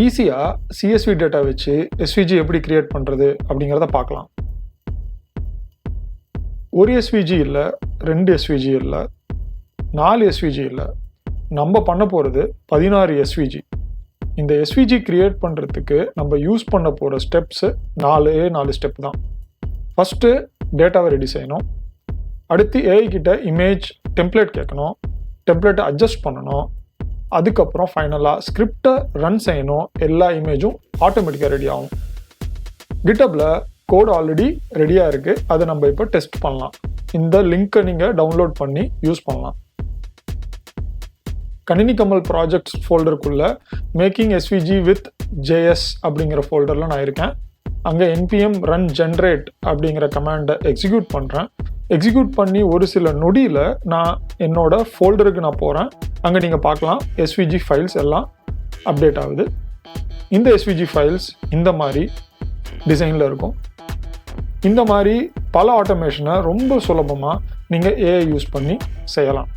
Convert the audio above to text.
ஈஸியாக CSV data வச்சு SVG எப்படி கிரியேட் பண்ணுறது அப்படிங்கிறத பார்க்கலாம். ஒரு எஸ்விஜி இல்லை ரெண்டு எஸ்விஜி இல்லை நாலு எஸ்விஜி இல்லை நம்ம பண்ண போகிறது பதினாறு எஸ்விஜி இந்த எஸ்விஜி கிரியேட் பண்ணுறதுக்கு நம்ம யூஸ் பண்ண போகிற ஸ்டெப்ஸு நாலே நாலு ஸ்டெப் தான். ஃபஸ்ட்டு டேட்டாவை ரெடி செய்யணும். அடுத்து ஏஐ கிட்ட இமேஜ் டெம்ப்ளேட் கேட்கணும். டெம்ப்ளேட்டை அட்ஜஸ்ட் பண்ணணும். அதுக்கப்புறம் ஃபைனலாக ஸ்கிரிப்டை ரன் செய்யணும். எல்லா இமேஜும் ஆட்டோமேட்டிக்காக ரெடி ஆகும். கிட்டப்பில் கோட் ஆல்ரெடி ரெடியாக இருக்குது அதை நம்ம இப்போ டெஸ்ட் பண்ணலாம். இந்த லிங்க்கை நீங்கள் டவுன்லோட் பண்ணி யூஸ் பண்ணலாம். கணினி கமல் ப்ராஜெக்ட்ஸ் ஃபோல்டருக்குள்ள மேக்கிங் எஸ்விஜி வித் ஜேஎஸ் அப்படிங்கிற ஃபோல்டரில் நான் இருக்கேன். அங்கே என்பிஎம் ரன் ஜென்ரேட் அப்படிங்கிற கமாண்டை எக்ஸிக்யூட் பண்ணுறேன் எக்ஸிக்யூட் பண்ணி ஒரு சில நொடியில் நான் என்னோட ஃபோல்டருக்கு நான் போகிறேன் அங்கே நீங்கள் பார்க்கலாம். எஸ்விஜி ஃபைல்ஸ் எல்லாம் அப்டேட் ஆகுது. இந்த எஸ்விஜி ஃபைல்ஸ் இந்த மாதிரி டிசைனில் இருக்கும். இந்த மாதிரி பல ஆட்டோமேஷனை ரொம்ப சுலபமாக நீங்கள் ஏஐ யூஸ் பண்ணி செய்யலாம்.